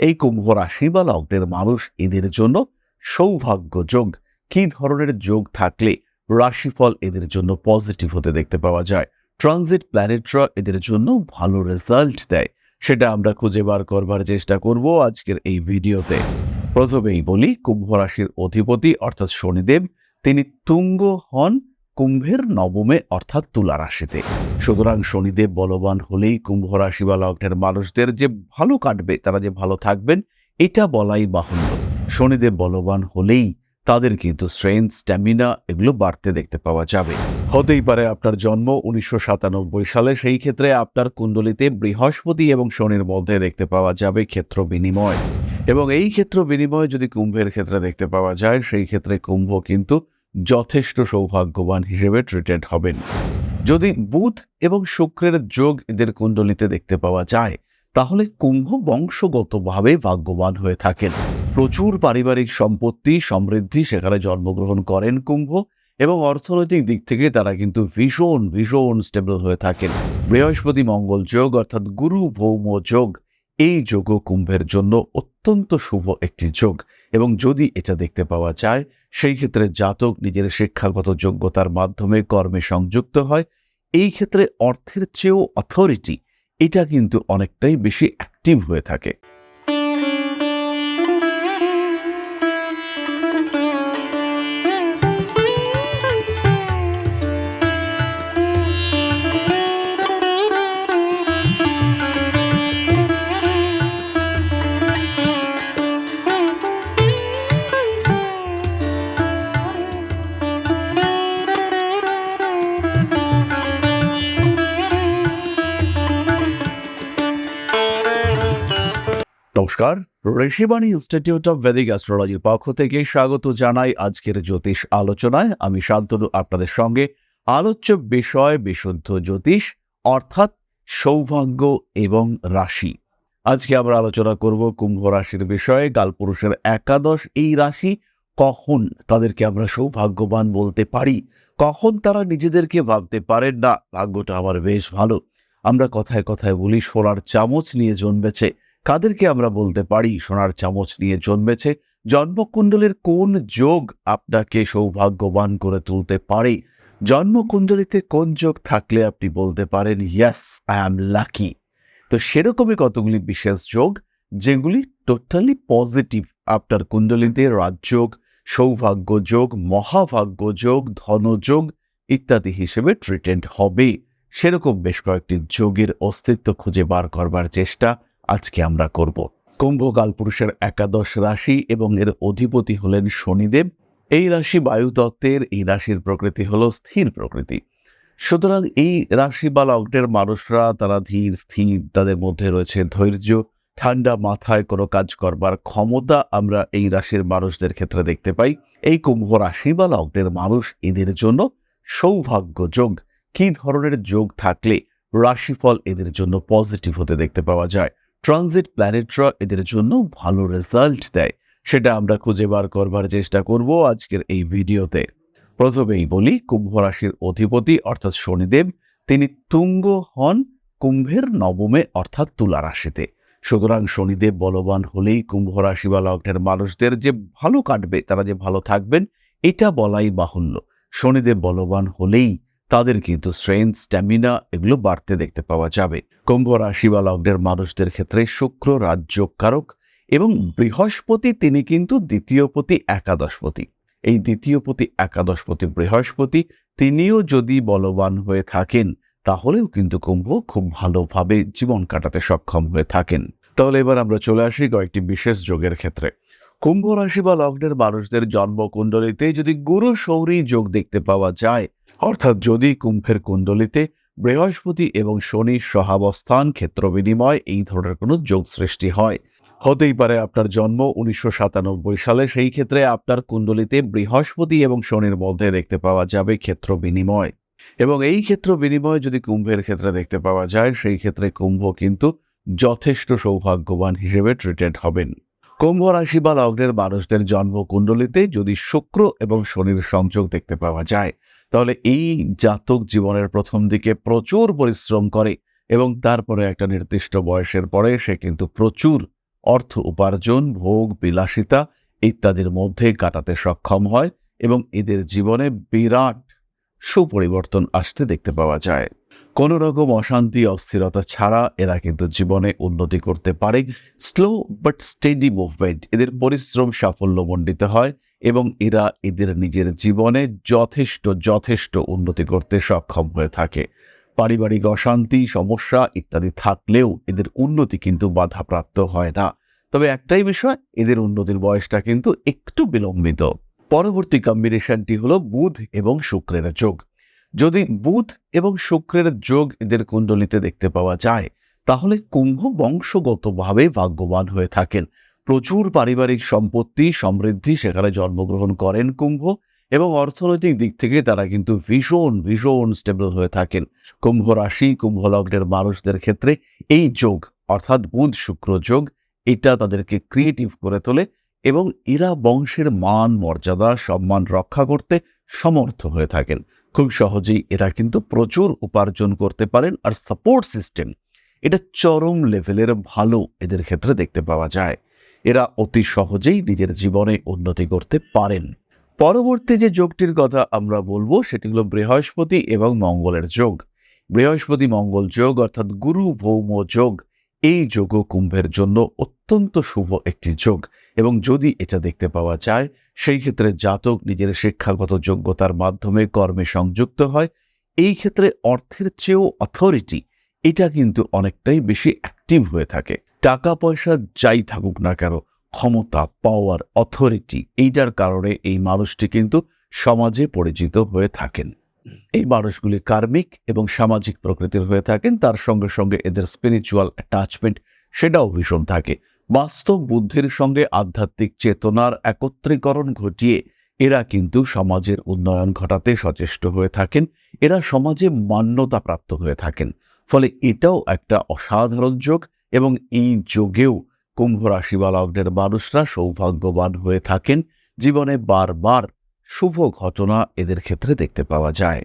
এই কুম্ভ রাশি বা লগ্নের মানুষ এদের জন্য সৌভাগ্য যোগ কি ধরনের যোগ থাকলে রাশিফল এদের জন্য পজিটিভ হতে দেখতে পাওয়া যায়? ট্রানজিট প্ল্যানেটরা এদের জন্য ভালো রেজাল্ট দেয়। সেটা আমরা খুঁজে বার করবার চেষ্টা করব আজকের এই ভিডিওতে। প্রথমেই বলি কুম্ভ রাশির অধিপতি অর্থাৎ শনিদেব, তিনি তুঙ্গ হন। কুম্ভের নবমে, অর্থাৎ তুলা রাশিতে। সুতরাং শনিদেব বলবান হলেই কুম্ভ রাশি বা লগ্নের মানুষদের যে ভালো কাটবে, তারা যে ভালো থাকবেন, এটা বলাই বাহুল্য। শনিদেব বলবান হলেই তাদের কিন্তু স্ট্রেংথ স্ট্যামিনা এগুলো বাড়তে দেখতে পাওয়া যাবে। হতেই পারে আপনার জন্ম উনিশশো সাতানব্বই সালে, সেই ক্ষেত্রে আপনার কুণ্ডলিতে বৃহস্পতি এবং শনির মধ্যে দেখতে পাওয়া যাবে ক্ষেত্র বিনিময়। এবং এই ক্ষেত্র বিনিময় যদি কুম্ভের ক্ষেত্রে দেখতে পাওয়া যায়, সেই ক্ষেত্রে কুম্ভ কিন্তু যথেষ্ট সৌভাগ্যবান হিসেবে ট্রিটেড হবেন। যদি বুধ এবং শুক্রের যোগ এদের কুণ্ডলিতে দেখতে পাওয়া যায়, তাহলে কুম্ভ বংশগতভাবে ভাগ্যবান হয়ে থাকেন। প্রচুর পারিবারিক সম্পত্তি সমৃদ্ধি সেখানে জন্মগ্রহণ করেন কুম্ভ এবং অর্থনৈতিক দিক থেকে তারা কিন্তু ভীষণ ভীষণ স্টেবল হয়ে থাকেন। বৃহস্পতি মঙ্গল যোগ অর্থাৎ গুরু ভৌম যোগ এই যোগ কুম্ভের জন্য অত্যন্ত শুভ একটি যোগ এবং যদি এটা দেখতে পাওয়া যায়, সেই ক্ষেত্রে জাতক নিজের শিক্ষাগত যোগ্যতার মাধ্যমে কর্মে সংযুক্ত হয়। এই ক্ষেত্রে অর্থের চেয়েও অথরিটি এটা কিন্তু অনেকটাই বেশি অ্যাক্টিভ হয়ে থাকে। ঋষিবাণী ইনস্টিটিউট অফ ভেদিক অ্যাস্ট্রোলজির পক্ষ থেকে স্বাগত জানাই আজকের জ্যোতিষ আলোচনায়। আমি শান্তনু, আপনাদের সঙ্গে আলোচ্য বিষয়, বিশুদ্ধ জ্যোতিষ, অর্থাৎ সৌভাগ্য এবং রাশি। আজকে আমরা আলোচনা করব কুম্ভ রাশির বিষয়ে কালপুরুষের একাদশ, এই রাশি কখন তাদেরকে আমরা সৌভাগ্যবান বলতে পারি? কখন তারা নিজেদেরকে ভাবতে পারেন, না, ভাগ্যটা আমার বেশ ভালো, আমরা কথায় কথায় বলি, সোনার চামচ নিয়ে জন্মেছে। কাদেরকে আমরা বলতে পারি? সোনার চামচ নিয়ে জন্মেছে। জন্মকুণ্ডলের কোন যোগ আপনাকে সৌভাগ্যবান করে তুলতে পারে? জন্মকুণ্ডলিতে কোন যোগ থাকলে আপনি বলতে পারেন ইয়াস আই অ্যাম লাকি তো সেরকমই কতগুলি বিশেষ যোগ, যেগুলি টোটালি পজিটিভ আপনার কুণ্ডলিতে রাজযোগ, সৌভাগ্য যোগ, মহাভাগ্য যোগ, ধনযোগ ইত্যাদি হিসেবে ট্রিটেন্ড হবে। সেরকম বেশ কয়েকটি যোগের অস্তিত্ব খুঁজে বার করবার চেষ্টা আজকে আমরা করব। কুম্ভ কালপুরুষের একাদশ রাশি এবং এর অধিপতি হলেন শনিদেব। এই রাশি বায়ুতত্ত্বের, এই রাশির প্রকৃতি হলো স্থির প্রকৃতি। সুতরাং এই রাশি বা লগ্নের মানুষরা তারা ধীর, স্থির, তাদের মধ্যে রয়েছে ধৈর্য, ঠান্ডা মাথায় কোনো কাজ করবার ক্ষমতা আমরা এই রাশির মানুষদের ক্ষেত্রে দেখতে পাই। এই কুম্ভ রাশি বা লগ্নের মানুষ এদের জন্য সৌভাগ্য যোগ কি ধরনের যোগ থাকলে রাশিফল এদের জন্য পজিটিভ হতে দেখতে পাওয়া যায়? ট্রানজিট প্ল্যানেটরা এদের জন্য ভালো রেজাল্ট দেয়। সেটা আমরা খুঁজে বার করবার চেষ্টা করব আজকের এই ভিডিওতে। প্রথমেই বলি, কুম্ভ রাশির অধিপতি অর্থাৎ শনিদেব, তিনি তুঙ্গ হন কুম্ভের নবমে অর্থাৎ তুলা রাশিতে। সুতরাং শনিদেব বলবান হলেই কুম্ভ রাশি বা লগ্নের মানুষদের যে ভালো কাটবে, তারা যে ভালো থাকবেন, এটা বলাই বাহুল্য। শনিদেব বলবান হলেই তাদের কিন্তু স্ট্রেংথ স্ট্যামিনা এগুলো বাড়তে দেখতে পাওয়া যাবে। কুম্ভ রাশি বা লগ্নের মানুষদের ক্ষেত্রে শুক্র রাজ্যকারক এবং বৃহস্পতি তিনি কিন্তু দ্বিতীয়পতি একাদশপতি এই দ্বিতীয়পতি একাদশপতি বৃহস্পতি তিনিও যদি বলবান হয়ে থাকেন, তাহলেও কিন্তু কুম্ভ খুব ভালোভাবে জীবন কাটাতে সক্ষম হয়ে থাকেন। তাহলে এবার আমরা চলে আসি কয়েকটি বিশেষ যোগের ক্ষেত্রে। কুম্ভ রাশি বা লগ্নের মানুষদের জন্মকুণ্ডলিতে যদি গুরু সৌরী যোগ দেখতে পাওয়া যায়, অর্থাৎ যদি কুম্ভের কুণ্ডলিতে বৃহস্পতি এবং শনির সহাবস্থান, ক্ষেত্র বিনিময়, এই ধরনের কোনো যোগ সৃষ্টি হয়। হতেই পারে আপনার জন্ম উনিশশো সাতানব্বই সালে, সেই ক্ষেত্রে আপনার কুণ্ডলিতে বৃহস্পতি এবং শনির মধ্যে দেখতে পাওয়া যাবে ক্ষেত্র বিনিময়। এবং এই ক্ষেত্র বিনিময় যদি কুম্ভের ক্ষেত্রে দেখতে পাওয়া যায়, সেই ক্ষেত্রে কুম্ভ কিন্তু যথেষ্ট সৌভাগ্যবান হিসেবে ট্রিটেড হবেন। কুম্ভ রাশি বা লগ্নের মানুষদের জন্মকুণ্ডলিতে যদি শুক্র এবং শনির সংযোগ দেখতে পাওয়া যায়, তাহলে এই জাতক জীবনের প্রথম দিকে প্রচুর পরিশ্রম করে এবং তারপরে একটা নির্দিষ্ট বয়সের পরে সে কিন্তু প্রচুর অর্থ উপার্জন, ভোগ, বিলাসিতা ইত্যাদির মধ্যে কাটাতে সক্ষম হয় এবং এদের জীবনে বিরাট সুপরিবর্তন আসতে দেখতে পাওয়া যায়। কোনো রকম অশান্তি, অস্থিরতা ছাড়া এরা কিন্তু জীবনে উন্নতি করতে পারে। স্লো বাট স্টেডি মুভমেন্ট এদের পরিশ্রম সাফল্যমণ্ডিত হয় এবং এরা এদের নিজের জীবনে যথেষ্ট যথেষ্ট উন্নতি করতে সক্ষম হয়ে থাকে। পারিবারিক অশান্তি, সমস্যা ইত্যাদি থাকলেও এদের উন্নতি কিন্তু বাধাপ্রাপ্ত হয় না। তবে একটাই বিষয়, এদের উন্নতির বয়সটা কিন্তু একটু বিলম্বিত। পরবর্তী কম্বিনেশনটি হলো বুধ এবং শুক্রের যোগ। যদি বুধ এবং শুক্রের যোগ এদের কুণ্ডলিতে দেখতে পাওয়া যায়, তাহলে কুম্ভ বংশগতভাবে ভাগ্যবান হয়ে থাকেন। প্রচুর পারিবারিক সম্পত্তি সমৃদ্ধি সেখানে জন্মগ্রহণ করেন কুম্ভ এবং অর্থনৈতিক দিক থেকে তারা কিন্তু ভীষণ ভীষণ স্টেবল হয়ে থাকেন। কুম্ভ রাশি, কুম্ভ লগ্নের মানুষদের ক্ষেত্রে এই যোগ, অর্থাৎ বুধ শুক্র যোগ, এটা তাদেরকে ক্রিয়েটিভ করে তোলে। এবং এরা বংশের মান, মর্যাদা, সম্মান রক্ষা করতে সমর্থ হয়ে থাকেন। খুব সহজেই এরা কিন্তু প্রচুর উপার্জন করতে পারেন আর সাপোর্ট সিস্টেম এটা চরম লেভেলের ভালো এদের ক্ষেত্রে দেখতে পাওয়া যায়। এরা অতি সহজেই নিজের জীবনে উন্নতি করতে পারেন। পরবর্তী যে যোগটির কথা আমরা বলব, সেটি হলো বৃহস্পতি এবং মঙ্গলের যোগ। বৃহস্পতি মঙ্গল যোগ অর্থাৎ গুরু ভৌম যোগ। এই যোগ কুম্ভের জন্য অত্যন্ত শুভ একটি যোগ। এবং যদি এটা দেখতে পাওয়া যায়, সেই ক্ষেত্রে জাতক নিজের শিক্ষাগত যোগ্যতার মাধ্যমে কর্মে সংযুক্ত হয়। এই ক্ষেত্রে অর্থের চেয়েও অথরিটি এটা কিন্তু অনেকটাই বেশি অ্যাক্টিভ হয়ে থাকে। টাকা পয়সা যাই থাকুক না কেন, ক্ষমতা পাওয়ার অথরিটি এইটার কারণে এই মানুষটি কিন্তু সমাজে পরিচিত হয়ে থাকেন। এই মানুষগুলি কার্মিক এবং সামাজিক প্রকৃতির হয়ে থাকেন, তার সঙ্গে সঙ্গে এদের স্পিরিচুয়াল অ্যাটাচমেন্ট সেটাও ভীষণ থাকে। বাস্তব বুদ্ধির সঙ্গে আধ্যাত্মিক চেতনার একত্রীকরণ ঘটিয়ে এরা কিন্তু সমাজের উন্নয়ন ঘটাতে সচেষ্ট হয়ে থাকেন, এরা সমাজে মান্যতা প্রাপ্ত হয়ে থাকেন। ফলে এটাও একটা অসাধারণ যোগ এবং এই যোগেও কুম্ভ রাশি মানুষরা সৌভাগ্যবান হয়ে থাকেন। জীবনে বারবার শুভ ঘটনা এদের ক্ষেত্রে দেখতে পাওয়া যায়।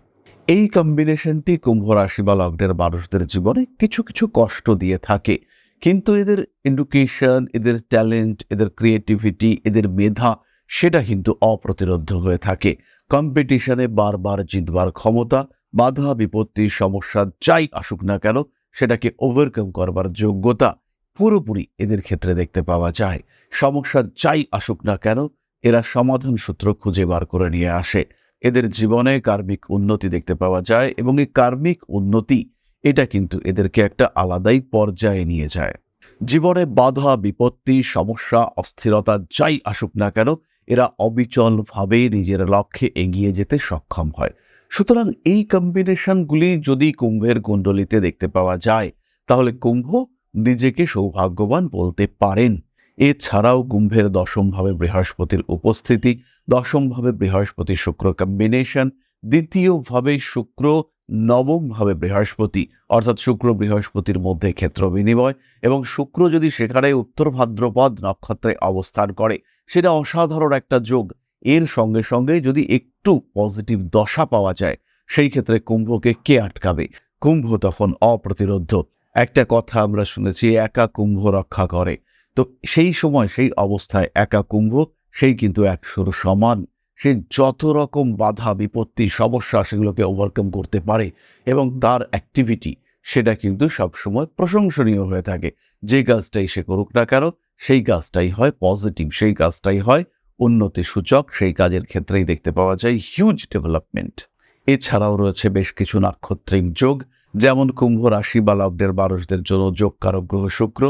এই কম্বিনেশনটি কুম্ভ রাশি বা লগ্নের মানুষদের জীবনে কিছু কিছু কষ্ট দিয়ে থাকে। কিন্তু এদের এডুকেশন এদের ট্যালেন্ট এদের ক্রিয়েটিভিটি এদের মেধা, সেটা কিন্তু অপ্রতিরোধ হয়ে থাকে। কম্পিটিশনে বারবার জিতবার ক্ষমতা, বাধা, বিপত্তি, সমস্যা যাই আসুক না কেন, সেটাকে ওভারকাম করবার যোগ্যতা পুরোপুরি এদের ক্ষেত্রে দেখতে পাওয়া যায়। সমস্যা যাই আসুক না কেন এরা সমাধান সূত্র খুঁজে বার করে নিয়ে আসে। এদের জীবনে কার্মিক উন্নতি দেখতে পাওয়া যায় এবং এই কার্মিক উন্নতি, এটা কিন্তু এদেরকে একটা আলাদাই পর্যায়ে নিয়ে যায়। জীবনে বাধা, বিপত্তি, সমস্যা, অস্থিরতা যাই আসুক না কেন, এরা অবিচলভাবে নিজের লক্ষ্যে এগিয়ে যেতে সক্ষম হয়। সুতরাং এই কম্বিনেশনগুলি যদি কুম্ভের কুণ্ডলিতে দেখতে পাওয়া যায়, তাহলে কুম্ভ নিজেকে সৌভাগ্যবান বলতে পারেন। এছাড়াও কুম্ভের দশমভাবে বৃহস্পতির উপস্থিতি দশমভাবে বৃহস্পতি শুক্র কম্বিনেশন দ্বিতীয়ভাবে শুক্র নবমভাবে বৃহস্পতি, অর্থাৎ শুক্র বৃহস্পতির মধ্যে ক্ষেত্র বিনিময় এবং শুক্র যদি সেখানে উত্তর ভাদ্রপদ নক্ষত্রে অবস্থান করে, সেটা অসাধারণ একটা যোগ। এর সঙ্গে সঙ্গে যদি একটু পজিটিভ দশা পাওয়া যায়, সেই ক্ষেত্রে কুম্ভকে কে আটকাবে? কুম্ভ তখন অপ্রতিরোধ। একটা কথা আমরা শুনেছি, একা কুম্ভ রক্ষা করে। তো সেই সময় সেই অবস্থায় একা কুম্ভ, সেই কিন্তু একশোর সমান, সে যত রকম বাধা, বিপত্তি, সমস্যা সেগুলোকে ওভারকাম করতে পারে এবং তার অ্যাক্টিভিটি সেটা কিন্তু সবসময় প্রশংসনীয় হয়ে থাকে। যে কাজটাই সে করুক না কেন, সেই কাজটাই হয় পজিটিভ সেই কাজটাই হয় উন্নতি সূচক, সেই কাজের ক্ষেত্রেই দেখতে পাওয়া যায় হিউজ ডেভেলপমেন্ট এছাড়াও রয়েছে বেশ কিছু নাক্ষত্রিক যোগ, যেমন কুম্ভ রাশি বা লগ্নের মানুষদের জন্য যোগ কারক গ্রহ শুক্র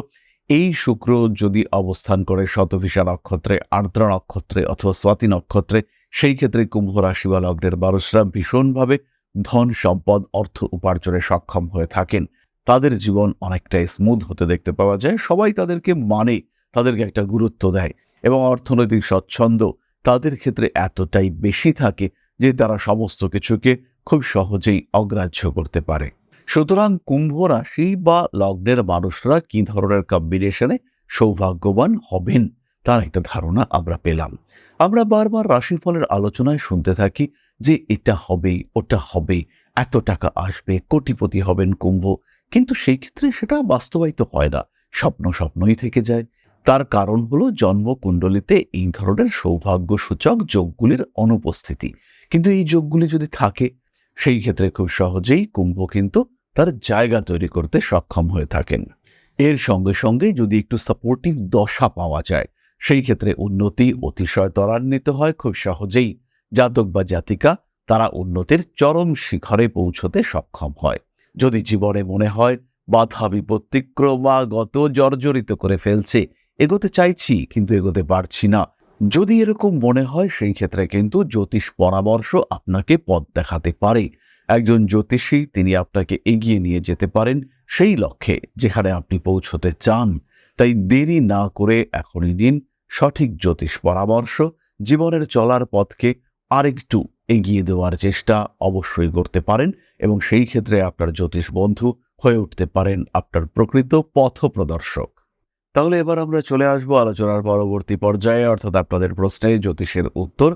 এই শুক্র যদি অবস্থান করে শতভিসা নক্ষত্রে, আর্দ্রা নক্ষত্রে অথবা স্বাতি নক্ষত্রে, সেই ক্ষেত্রে কুম্ভ রাশি বা লগ্নের মানুষরা ভীষণভাবে ধন সম্পদ, অর্থ উপার্জনে সক্ষম হয়ে থাকেন। তাদের জীবন অনেকটাই স্মুথ হতে দেখতে পাওয়া যায়। সবাই তাদেরকে মানে তাদেরকে একটা গুরুত্ব দেয় এবং অর্থনৈতিক স্বচ্ছন্দ তাদের ক্ষেত্রে এতটাই বেশি থাকে যে তারা সমস্ত কিছুকে খুব সহজেই অগ্রাহ্য করতে পারে। সুতরাং কুম্ভ রাশি বা লগ্নের মানুষরা কি ধরনের কম্বিনেশনে সৌভাগ্যবান হবেন? তার একটা ধারণা আমরা পেলাম। আমরা বারবার রাশিফলের আলোচনায় শুনতে থাকি যে এটা হবে ওটা হবে এত টাকা আসবে, কোটিপতি হবেন কুম্ভ। কিন্তু সেই ক্ষেত্রে সেটা বাস্তবায়িত হয় না, স্বপ্ন স্বপ্নই থেকে যায়। তার কারণ হলো জন্মকুণ্ডলিতে এই ধরনের সৌভাগ্যসূচক যোগগুলির অনুপস্থিতি। কিন্তু এই যোগগুলি যদি থাকে, সেই ক্ষেত্রে খুব সহজেই কুম্ভ কিন্তু তার জায়গা তৈরি করতে সক্ষম হয়ে থাকেন। এর সঙ্গে সঙ্গে যদি একটু সাপোর্টিভ দশা পাওয়া যায়, সেই ক্ষেত্রে উন্নতি অতিশয় ত্বরান্বিত হয় খুব সহজেই। জাতক বা জাতিকা তারা উন্নতির চরম শিখরে পৌঁছতে সক্ষম হয়। যদি জীবনে মনে হয় বাধা বিপত্তি ক্রমাগত জর্জরিত করে ফেলছে, এগোতে চাইছি কিন্তু এগোতে পারছি না। যদি এরকম মনে হয় সেই ক্ষেত্রে কিন্তু জ্যোতিষ পরামর্শ আপনাকে পথ দেখাতে পারে। একজন জ্যোতিষী, তিনি আপনাকে এগিয়ে নিয়ে যেতে পারেন সেই লক্ষ্যে যেখানে আপনি পৌঁছতে চান। তাই দেরি না করে এখনই নিন সঠিক জ্যোতিষ পরামর্শ। জীবনের চলার পথকে আরেকটু এগিয়ে দেওয়ার চেষ্টা অবশ্যই করতে পারেন এবং সেই ক্ষেত্রে আপনার জ্যোতিষ বন্ধু হয়ে উঠতে পারেন আপনার প্রকৃত পথ প্রদর্শক। তাহলে এবার আমরা চলে আসব আলোচনার পরবর্তী পর্যায়ে, অর্থাৎ আপনাদের প্রশ্নে জ্যোতিষের উত্তর।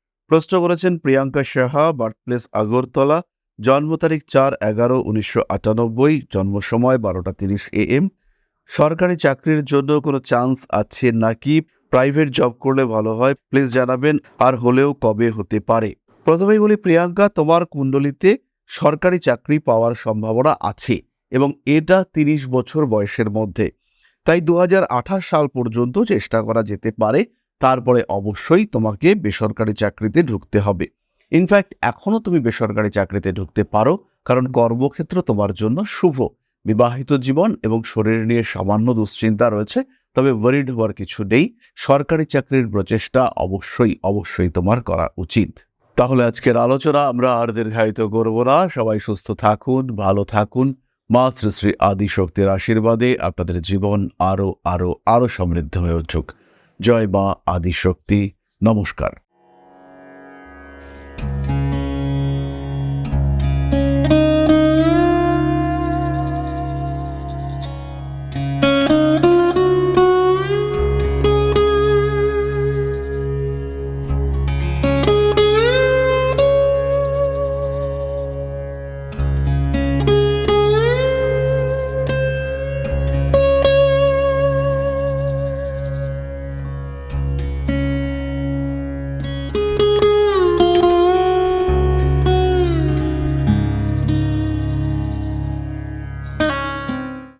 প্রশ্ন করেছেন প্রিয়াঙ্কা সাহা, বার্থপ্লেস আগরতলা, জন্ম তারিখ চার এগারো উনিশশো আটানব্বই, জন্ম সময় বারোটা তিরিশ এ এম। সরকারি চাকরির জন্য কোনো চান্স আছে নাকি? প্রাইভেট জব করলে ভালো হয়, প্লিজ জানাবেন, আর হলেও কবে হতে পারে? প্রথমেই বলি, প্রিয়াঙ্কা, তোমার কুণ্ডলিতে সরকারি চাকরি পাওয়ার সম্ভাবনা আছে এবং এটা তিরিশ বছর বয়সের মধ্যে। তাই দু হাজার আঠাশ সাল পর্যন্ত চেষ্টা করা যেতে পারে। তারপরে অবশ্যই তোমাকে বেসরকারি চাকরিতে ঢুকতে হবে। ইনফ্যাক্ট এখনও তুমি বেসরকারি চাকরিতে ঢুকতে পারো, কারণ কর্মক্ষেত্র তোমার জন্য শুভ। বিবাহিত জীবন এবং শরীর নিয়ে সামান্য দুশ্চিন্তা রয়েছে, তবে ওয়ারিড হওয়ার কিছু নেই। সরকারি চাকরির প্রচেষ্টা অবশ্যই অবশ্যই তোমার করা উচিত। তাহলে আজকের আলোচনা আমরা আর দীর্ঘায়িত করব না। সবাই সুস্থ থাকুন, ভালো থাকুন। মা শ্রী শ্রী আদি শক্তির আশীর্বাদে আপনাদের জীবন আরও আরও আরও সমৃদ্ধ হয়ে উঠুক। জয় বা আদিশক্তি। নমস্কার।